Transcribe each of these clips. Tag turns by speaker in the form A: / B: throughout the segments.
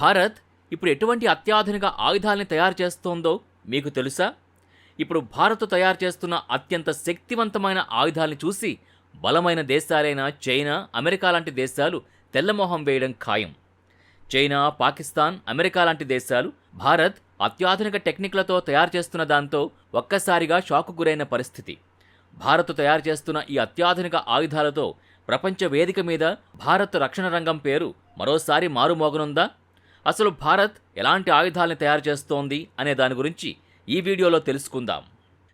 A: భారత్ ఇప్పుడు ఎటువంటి అత్యాధునిక ఆయుధాల్ని తయారు చేస్తోందో మీకు తెలుసా? ఇప్పుడు భారత్ తయారు చేస్తున్న అత్యంత శక్తివంతమైన ఆయుధాల్ని చూసి బలమైన దేశాలైన చైనా అమెరికా లాంటి దేశాలు తెల్లమొహం వేయడం ఖాయం. చైనా పాకిస్తాన్ అమెరికా లాంటి దేశాలు భారత్ అత్యాధునిక టెక్నిక్లతో తయారు చేస్తున్న దాంతో ఒక్కసారిగా షాకు గురైన పరిస్థితి. భారత్ తయారు చేస్తున్న ఈ అత్యాధునిక ఆయుధాలతో ప్రపంచ వేదిక మీద భారత్ రక్షణ రంగం పేరు మరోసారి మారుమోగనుందా? అసలు భారత్ ఎలాంటి ఆయుధాలను తయారు చేస్తోంది అనే దాని గురించి ఈ వీడియోలో తెలుసుకుందాం.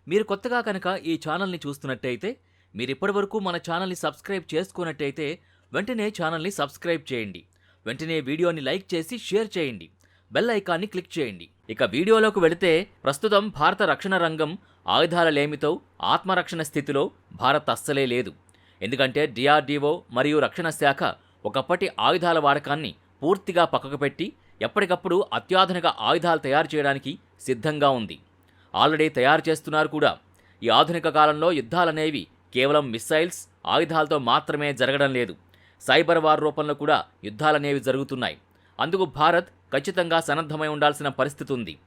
A: మీరు కొత్తగా కనుక ఈ ఛానల్ని చూస్తున్నట్టయితే మీరు ఇప్పటివరకు మన ఛానల్ని సబ్స్క్రైబ్ చేసుకున్నట్టయితే వెంటనే ఛానల్ని సబ్స్క్రైబ్ చేయండి. వెంటనే వీడియోని లైక్ చేసి షేర్ చేయండి. బెల్ ఐకాన్ని క్లిక్ చేయండి. ఇక వీడియోలోకి వెళితే ప్రస్తుతం భారత రక్షణ రంగం ఆయుధాల లేమితో ఆత్మరక్షణ స్థితిలో భారత్ అస్సలే లేదు. ఎందుకంటే డిఆర్డీఓ మరియు రక్షణ శాఖ ఒకప్పటి ఆయుధాల వాడకాన్ని పూర్తిగా పక్కకు పెట్టి ఎప్పటికప్పుడు అత్యాధునిక ఆయుధాలు తయారు చేయడానికి సిద్ధంగా ఉంది. ఆల్రెడీ తయారు చేస్తున్నారు కూడా. ఈ ఆధునిక కాలంలో యుద్ధాలనేవి కేవలం మిస్సైల్స్ ఆయుధాలతో మాత్రమే జరగడం లేదు. సైబర్ వార్ రూపంలో కూడా యుద్ధాలనేవి జరుగుతున్నాయి. అందుకు భారత్ ఖచ్చితంగా సన్నద్ధమై ఉండాల్సిన పరిస్థితి ఉంది.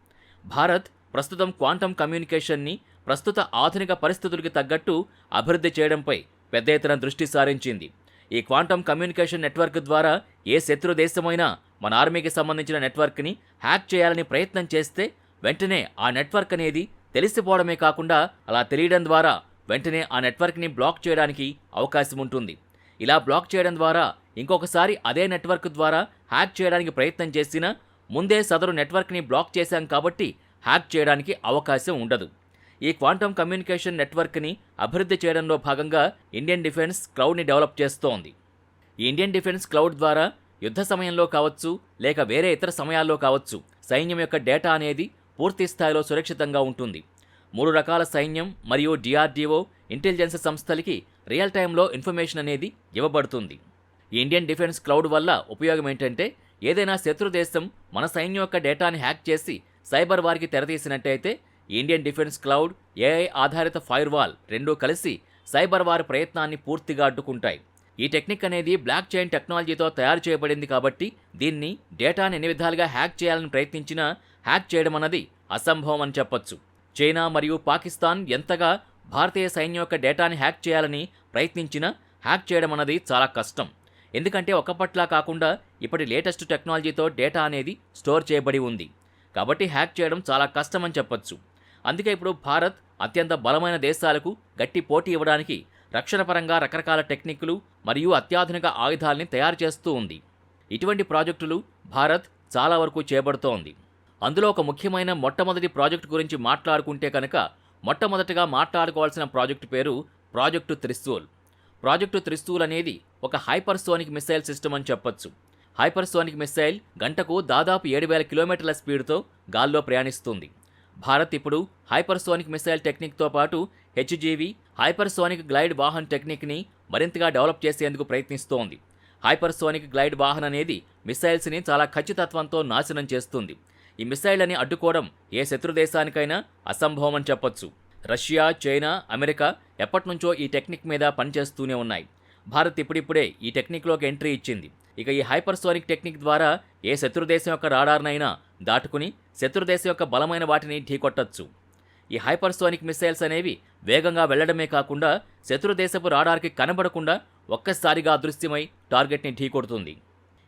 A: భారత్ ప్రస్తుతం క్వాంటమ్ కమ్యూనికేషన్ని ప్రస్తుత ఆధునిక పరిస్థితులకి తగ్గట్టు అభివృద్ధి చేయడంపై పెద్ద ఎత్తున దృష్టి సారించింది. ఈ క్వాంటమ్ కమ్యూనికేషన్ నెట్వర్క్ ద్వారా ఏ శత్రు దేశమైనా మన ఆర్మీకి సంబంధించిన నెట్వర్క్ని హ్యాక్ చేయాలని ప్రయత్నం చేస్తే వెంటనే ఆ నెట్వర్క్ అనేది తెలిసిపోవడమే కాకుండా అలా తెలియడం ద్వారా వెంటనే ఆ నెట్వర్క్ని బ్లాక్ చేయడానికి అవకాశం ఉంటుంది. ఇలా బ్లాక్ చేయడం ద్వారా ఇంకొకసారి అదే నెట్వర్క్ ద్వారా హ్యాక్ చేయడానికి ప్రయత్నం చేసినా ముందే సదరు నెట్వర్క్ని బ్లాక్ చేశాం కాబట్టి హ్యాక్ చేయడానికి అవకాశం ఉండదు. ఈ క్వాంటమ్ కమ్యూనికేషన్ నెట్వర్క్ని అభివృద్ధి చేయడంలో భాగంగా ఇండియన్ డిఫెన్స్ క్లౌడ్ని డెవలప్ చేస్తోంది. ఈ ఇండియన్ డిఫెన్స్ క్లౌడ్ ద్వారా యుద్ధ సమయంలో కావచ్చు లేక వేరే ఇతర సమయాల్లో కావచ్చు సైన్యం యొక్క డేటా అనేది పూర్తి స్థాయిలో సురక్షితంగా ఉంటుంది. మూడు రకాల సైన్యం మరియు డిఆర్డీఓ ఇంటెలిజెన్స్ సంస్థలకి రియల్ టైంలో ఇన్ఫర్మేషన్ అనేది ఇవ్వబడుతుంది. ఈ ఇండియన్ డిఫెన్స్ క్లౌడ్ వల్ల ఉపయోగం ఏంటంటే ఏదైనా శత్రు దేశం మన సైన్యం యొక్క డేటాని హ్యాక్ చేసి సైబర్ వారికి తెరతీసినట్టయితే ఇండియన్ డిఫెన్స్ క్లౌడ్ ఏఐ ఆధారిత ఫైర్వాల్ రెండూ కలిసి సైబర్ వార్ ప్రయత్నాన్ని పూర్తిగా అడ్డుకుంటాయి. ఈ టెక్నిక్ అనేది బ్లాక్ చైన్ టెక్నాలజీతో తయారు చేయబడింది కాబట్టి దీన్ని డేటాని ఎన్ని విధాలుగా హ్యాక్ చేయాలని ప్రయత్నించినా హ్యాక్ చేయడం అన్నది అసంభవం అని చెప్పొచ్చు. చైనా మరియు పాకిస్తాన్ ఎంతగా భారతీయ సైన్యం యొక్క డేటాని హ్యాక్ చేయాలని ప్రయత్నించినా హ్యాక్ చేయడం అన్నది చాలా కష్టం. ఎందుకంటే ఒకప్పట్లా కాకుండా ఇప్పటి లేటెస్ట్ టెక్నాలజీతో డేటా అనేది స్టోర్ చేయబడి ఉంది. కాబట్టి హ్యాక్ చేయడం చాలా కష్టమని చెప్పొచ్చు. అందుకే ఇప్పుడు భారత్ అత్యంత బలమైన దేశాలకు గట్టి పోటీ ఇవ్వడానికి రక్షణపరంగా రకరకాల టెక్నిక్లు మరియు అత్యాధునిక ఆయుధాల్ని తయారు చేస్తూ ఉంది. ఇటువంటి ప్రాజెక్టులు భారత్ చాలా వరకు చేపడుతోంది. అందులో ఒక ముఖ్యమైన మొట్టమొదటి ప్రాజెక్టు గురించి మాట్లాడుకుంటే కనుక మొట్టమొదటిగా మాట్లాడుకోవాల్సిన ప్రాజెక్టు పేరు ప్రాజెక్టు త్రిశూల్. ప్రాజెక్టు త్రిశూల్ అనేది ఒక హైపర్సోనిక్ మిసైల్ సిస్టమ్ అని చెప్పొచ్చు. హైపర్సోనిక్ మిసైల్ గంటకు దాదాపు ఏడు వేల కిలోమీటర్ల స్పీడ్తో గాల్లో ప్రయాణిస్తుంది. భారత్ ఇప్పుడు హైపర్సోనిక్ మిసైల్ టెక్నిక్తో పాటు హెచ్జీవి హైపర్సోనిక్ గ్లైడ్ వాహన్ టెక్నిక్ని మరింతగా డెవలప్ చేసేందుకు ప్రయత్నిస్తోంది. హైపర్సోనిక్ గ్లైడ్ వాహన్ అనేది మిసైల్స్ని చాలా ఖచ్చితత్వంతో నాశనం చేస్తుంది. ఈ మిసైళ్ళని అడ్డుకోవడం ఏ శత్రు దేశానికైనా అసంభవం అని చెప్పొచ్చు. రష్యా చైనా అమెరికా ఎప్పటినుంచో ఈ టెక్నిక్ మీద పనిచేస్తూనే ఉన్నాయి. భారత్ ఇప్పుడిప్పుడే ఈ టెక్నిక్లోకి ఎంట్రీ ఇచ్చింది. ఇక ఈ హైపర్సోనిక్ టెక్నిక్ ద్వారా ఏ శత్రుదేశం యొక్క రాడార్నైనా దాటుకుని శత్రుదేశం యొక్క బలమైన వాటిని ఢీకొట్టచ్చు. ఈ హైపర్సోనిక్ మిసైల్స్ అనేవి వేగంగా వెళ్ళడమే కాకుండా శత్రుదేశపు రాడార్కి కనబడకుండా ఒక్కసారిగా అదృశ్యమై టార్గెట్ని ఢీకొడుతుంది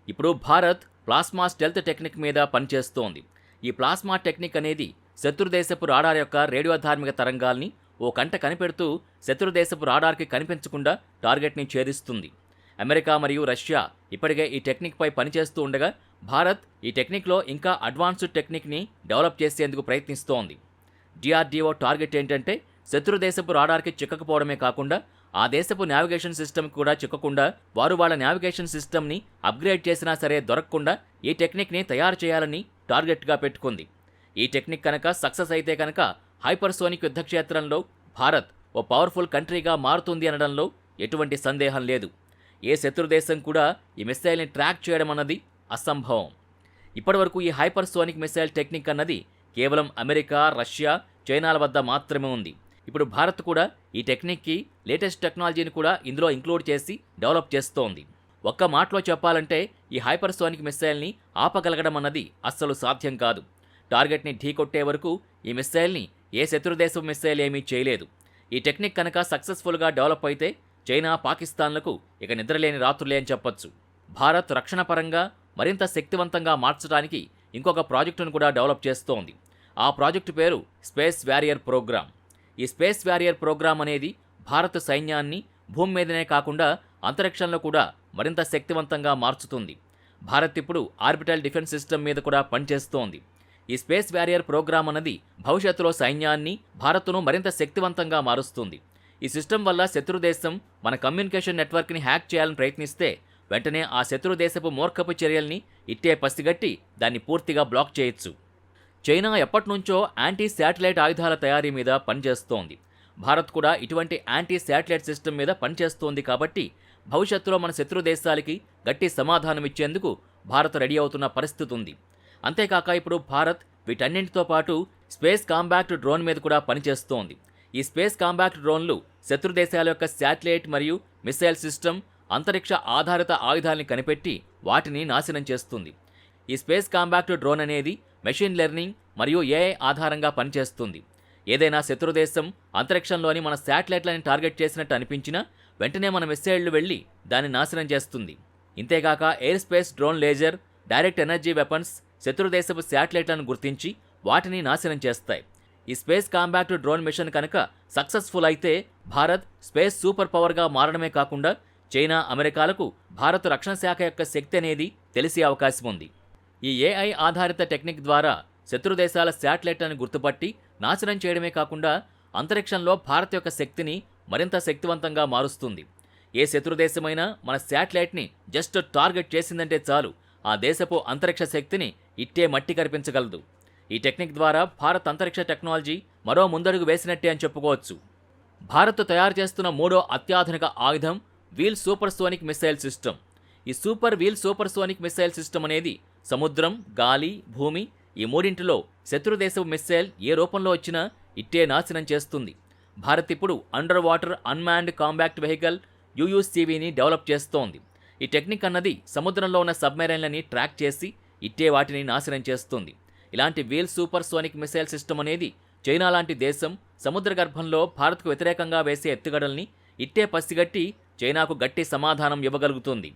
A: ఇప్పుడు భారత్ ప్లాస్మా స్టెల్త్ టెక్నిక్ మీద పనిచేస్తోంది. ఈ ప్లాస్మా టెక్నిక్ అనేది శత్రుదేశపు రాడార్ యొక్క రేడియోధార్మిక తరంగాల్ని ఓ కంట కనిపెడుతూ శత్రుదేశపు రాడార్కి కనిపించకుండా టార్గెట్ని ఛేదిస్తుంది. అమెరికా మరియు రష్యా ఇప్పటికే ఈ టెక్నిక్పై పనిచేస్తూ ఉండగా భారత్ ఈ టెక్నిక్లో ఇంకా అడ్వాన్స్డ్ టెక్నిక్ని డెవలప్ చేసేందుకు ప్రయత్నిస్తోంది. డిఆర్డీఓ టార్గెట్ ఏంటంటే శత్రు దేశపు రాడార్కి చిక్కకపోవడమే కాకుండా ఆ దేశపు నావిగేషన్ సిస్టమ్ కూడా చిక్కకుండా వారు వాళ్ళ నావిగేషన్ సిస్టమ్ని అప్గ్రేడ్ చేసినా సరే దొరకకుండా ఈ టెక్నిక్ని తయారు చేయాలని టార్గెట్గా పెట్టుకుంది. ఈ టెక్నిక్ కనుక సక్సెస్ అయితే కనుక హైపర్సోనిక్ యుద్ధక్షేత్రంలో భారత్ ఓ పవర్ఫుల్ కంట్రీగా మారుతుంది అనడంలో ఎటువంటి సందేహం లేదు. ఏ శత్రు దేశం కూడా ఈ మిసైల్ని ట్రాక్ చేయడం అన్నది అసంభవం. ఇప్పటివరకు ఈ హైపర్సోనిక్ మిసైల్ టెక్నిక్ అన్నది కేవలం అమెరికా రష్యా చైనాల వద్ద మాత్రమే ఉంది. ఇప్పుడు భారత్ కూడా ఈ టెక్నిక్కి లేటెస్ట్ టెక్నాలజీని కూడా ఇందులో ఇంక్లూడ్ చేసి డెవలప్ చేస్తోంది. ఒక్క మాటలో చెప్పాలంటే ఈ హైపర్సోనిక్ మిస్సైల్ని ఆపగలగడం అన్నది అస్సలు సాధ్యం కాదు. టార్గెట్ని ఢీకొట్టే వరకు ఈ మిస్సైల్ని ఏ శత్రుదేశం మిస్సైల్ ఏమీ చేయలేదు. ఈ టెక్నిక్ కనుక సక్సెస్ఫుల్గా డెవలప్ అయితే చైనా పాకిస్తాన్లకు ఇక నిద్రలేని రాత్రులే అని చెప్పొచ్చు. భారత్ రక్షణ పరంగా మరింత శక్తివంతంగా మార్చడానికి ఇంకొక ప్రాజెక్టును కూడా డెవలప్ చేస్తోంది. ఆ ప్రాజెక్టు పేరు స్పేస్ వ్యారియర్ ప్రోగ్రామ్. ఈ స్పేస్ వ్యారియర్ ప్రోగ్రామ్ అనేది భారత సైన్యాన్ని భూమి మీదనే కాకుండా అంతరిక్షంలో కూడా మరింత శక్తివంతంగా మార్చుతుంది. భారత్ ఇప్పుడు ఆర్బిటల్ డిఫెన్స్ సిస్టమ్ మీద కూడా పనిచేస్తోంది. ఈ స్పేస్ వ్యారియర్ ప్రోగ్రాం అన్నది భవిష్యత్తులో సైన్యాన్ని భారత్ను మరింత శక్తివంతంగా మారుస్తుంది. ఈ సిస్టమ్ వల్ల శత్రు దేశం మన కమ్యూనికేషన్ నెట్వర్క్ని హ్యాక్ చేయాలని ప్రయత్నిస్తే వెంటనే ఆ శత్రు దేశపు మూర్ఖపు చర్యల్ని ఇట్టే పసిగట్టి దాన్ని పూర్తిగా బ్లాక్ చేయొచ్చు. చైనా ఎప్పటినుంచో యాంటీ శాటిలైట్ ఆయుధాల తయారీ మీద పనిచేస్తోంది. భారత్ కూడా ఇటువంటి యాంటీ శాటిలైట్ సిస్టమ్ మీద పనిచేస్తోంది కాబట్టి భవిష్యత్తులో మన శత్రు దేశాలకి గట్టి సమాధానం ఇచ్చేందుకు భారత్ రెడీ అవుతున్న పరిస్థితి ఉంది. అంతేకాక ఇప్పుడు భారత్ వీటన్నింటితో పాటు స్పేస్ కాంబాక్ట్ డ్రోన్ మీద కూడా పనిచేస్తోంది. ఈ స్పేస్ కాంబాక్ట్ డ్రోన్లు శత్రు దేశాల యొక్క శాటిలైట్ మరియు మిసైల్ సిస్టమ్ అంతరిక్ష ఆధారిత ఆయుధాల్ని కనిపెట్టి వాటిని నాశనం చేస్తుంది. ఈ స్పేస్ కాంబాక్ట్ డ్రోన్ అనేది మెషిన్ లెర్నింగ్ మరియు ఏఐ ఆధారంగా పనిచేస్తుంది. ఏదైనా శత్రుదేశం అంతరిక్షంలోని మన శాటిలైట్లని టార్గెట్ చేసినట్టు అనిపించినా వెంటనే మన మిస్సైళ్ళు వెళ్ళి దాన్ని నాశనం చేస్తుంది. ఇంతేగాక air space drone laser direct energy weapons శత్రుదేశపు శాటిలైట్లను గుర్తించి వాటిని నాశనం చేస్తాయి. ఈ స్పేస్ కాంబాక్ట్ డ్రోన్ మిషన్ కనుక సక్సెస్ఫుల్ అయితే భారత్ స్పేస్ సూపర్ పవర్గా మారడమే కాకుండా చైనా అమెరికాలకు భారత రక్షణ శాఖ యొక్క శక్తి అనేది తెలిసే అవకాశం ఉంది. ఈ ఏఐ ఆధారిత టెక్నిక్ ద్వారా శత్రు దేశాల శాటిలైట్లను గుర్తుపట్టి నాశనం చేయడమే కాకుండా అంతరిక్షంలో భారత్ యొక్క శక్తిని మరింత శక్తివంతంగా మారుస్తుంది. ఏ శత్రుదేశమైనా మన శాటిలైట్ని జస్ట్ టార్గెట్ చేసిందంటే చాలు. ఆ దేశపు అంతరిక్ష శక్తిని ఇట్టే మట్టి కనిపించగలదు ఈ టెక్నిక్ ద్వారా భారత్ అంతరిక్ష టెక్నాలజీ మరో ముందడుగు వేసినట్టే అని చెప్పుకోవచ్చు. భారత్ తయారు చేస్తున్న మూడో అత్యాధునిక ఆయుధం wheel supersonic missile system. ఈ super wheel supersonic missile system అనేది సముద్రం గాలి భూమి ఈ మూడింటిలో శత్రుదేశపు మిస్సైల్ ఏ రూపంలో వచ్చినా ఇట్టే నాశనం చేస్తుంది. భారత్ ఇప్పుడు underwater unmanned combat vehicle యూయూసీవీని డెవలప్ చేస్తోంది. ఈ టెక్నిక్ అన్నది సముద్రంలో ఉన్న సబ్మెరైన్లని ట్రాక్ చేసి ఇట్టే వాటిని నాశనం చేస్తుంది. ఇలాంటి wheel supersonic missile system అనేది చైనా లాంటి దేశం సముద్ర గర్భంలో భారత్కు వ్యతిరేకంగా వేసే ఎత్తుగడల్ని ఇట్టే పసిగట్టి చైనాకు గట్టి సమాధానం ఇవ్వగలుగుతుంది.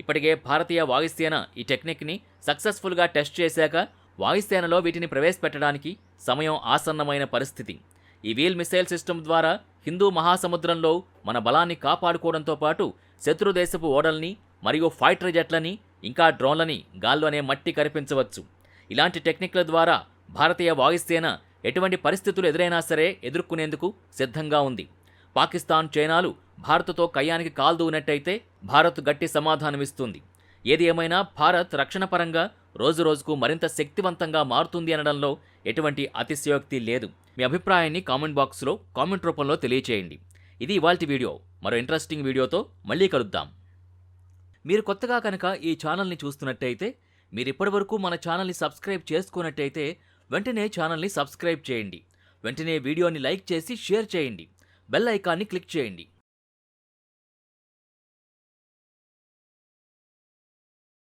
A: ఇప్పటికే భారతీయ వాయుసేన ఈ టెక్నిక్ని సక్సెస్ఫుల్గా టెస్ట్ చేశాక వాయుసేనలో వీటిని ప్రవేశపెట్టడానికి సమయం ఆసన్నమైన పరిస్థితి. ఈ వీల్ మిసైల్ సిస్టమ్ ద్వారా హిందూ మహాసముద్రంలో మన బలాన్ని కాపాడుకోవడంతో పాటు శత్రు దేశపు ఓడల్ని మరియు ఫైటర్ జెట్లని ఇంకా డ్రోన్లని గాల్లోనే మట్టి కరిపించవచ్చు. ఇలాంటి టెక్నిక్ల ద్వారా భారతీయ వాయుసేన ఎటువంటి పరిస్థితులు ఎదురైనా సరే ఎదుర్కొనేందుకు సిద్ధంగా ఉంది. పాకిస్తాన్ చైనాలు భారత్తో కయ్యానికి కాల్దూనట్టయితే భారత్ గట్టి సమాధానమిస్తుంది. ఏది ఏమైనా భారత్ రక్షణ పరంగా రోజురోజుకు మరింత శక్తివంతంగా మారుతుంది అనడంలో ఎటువంటి అతిశయోక్తి లేదు. మీ అభిప్రాయాన్ని కామెంట్ బాక్స్లో కామెంట్ రూపంలో తెలియచేయండి. ఇది ఇవాల్టి వీడియో. మరో ఇంట్రెస్టింగ్ వీడియోతో మళ్ళీ కలుద్దాం. మీరు కొత్తగా కనుక ఈ ఛానల్ని చూస్తున్నట్టయితే మీరు ఇప్పటివరకు మన ఛానల్ని సబ్స్క్రైబ్ చేసుకున్నట్టయితే వెంటనే ఛానల్ని సబ్స్క్రైబ్ చేయండి. వెంటనే వీడియోని లైక్ చేసి షేర్ చేయండి. బెల్ ఐకాన్ని క్లిక్ చేయండి.